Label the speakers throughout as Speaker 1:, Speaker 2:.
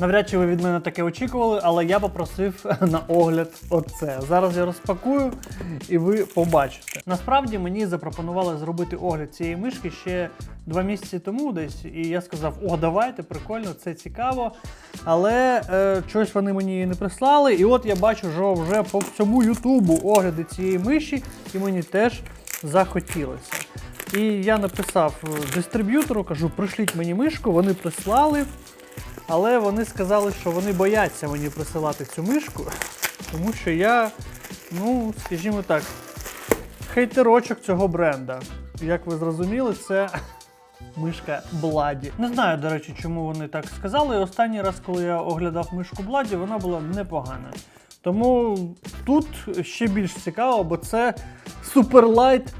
Speaker 1: Навряд чи ви від мене таке очікували, але я попросив на огляд оце. Зараз я розпакую і ви побачите. Насправді мені запропонували зробити огляд цієї мишки ще два місяці тому десь, і я сказав: о, давайте, прикольно, це цікаво. Але е, щось вони мені не прислали. І от я бачу, що вже по всьому Ютубу огляди цієї миші, і мені теж захотілося. І я написав дистриб'ютору, кажу, пришліть мені мишку, вони прислали. Але вони сказали, що вони бояться мені присилати цю мишку, тому що я, ну, скажімо так, хейтерочок цього бренда. Як ви зрозуміли, це мишка Бладі. Не знаю, до речі, чому вони так сказали. Останній раз, коли я оглядав мишку Бладі, вона була непогана. Тому тут ще більш цікаво, бо це суперлайт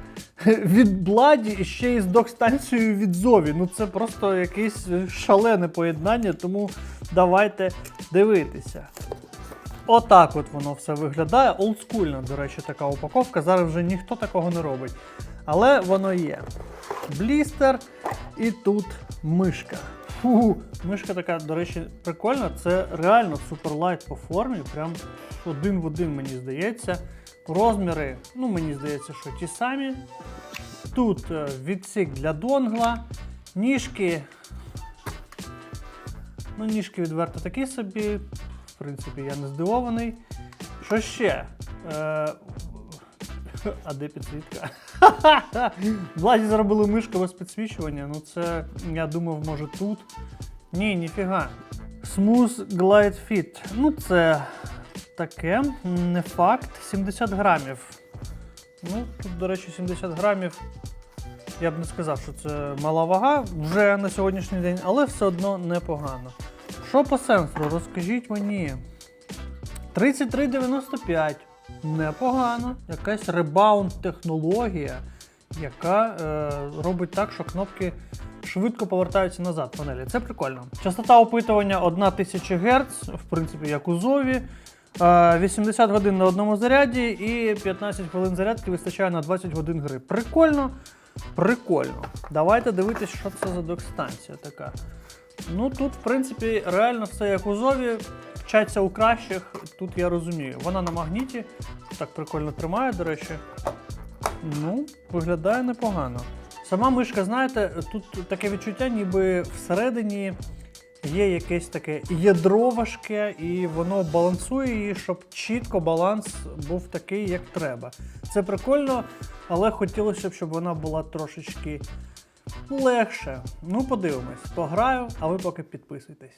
Speaker 1: від Бладі і ще й з док-станцією від Зові. Ну це просто якесь шалене поєднання, тому давайте дивитися. Отак от воно все виглядає. Олдскульна, до речі, така упаковка. Зараз вже ніхто такого не робить. Але воно є. Блістер і тут мишка. Фу, мишка така, до речі, прикольна. Це реально суперлайт по формі. Прям один в один, мені здається. Розміри, ну мені здається, що ті самі. Тут е, відсік для донгла, ніжки. Ну, ніжки відверто такі собі. В принципі, я не здивований. Що ще? Е, а де підсвітка? Владі зробили мишку без підсвічування. Ну це, я думав, може тут. Ні, ніфіга. Smooth Glide Fit. Ну, це таке, не факт. 70 грамів. Ну, тут, до речі, 70 грамів. Я б не сказав, що це мала вага вже на сьогоднішній день, але все одно непогано. Що по сенсору? Розкажіть мені. 33,95. Непогано. Якась ребаунд технологія, яка е, робить так, що кнопки швидко повертаються назад панелі. Це прикольно. Частота опитування 1000 Гц, в принципі, як у Зові. Е, 80 годин на одному заряді і 15 хвилин зарядки вистачає на 20 годин гри. Прикольно, прикольно. Давайте дивитись, що це за док-станція така. Ну тут, в принципі, реально все як у Зові. Вчаться у кращих, тут я розумію. Вона на магніті, так прикольно тримає, до речі. Ну, виглядає непогано. Сама мишка, знаєте, тут таке відчуття, ніби всередині є якесь таке ядро важке, і воно балансує її, щоб чітко баланс був такий, як треба. Це прикольно, але хотілося б, щоб вона була трошечки легше. Ну, подивимось, пограю, а ви поки підписуйтесь.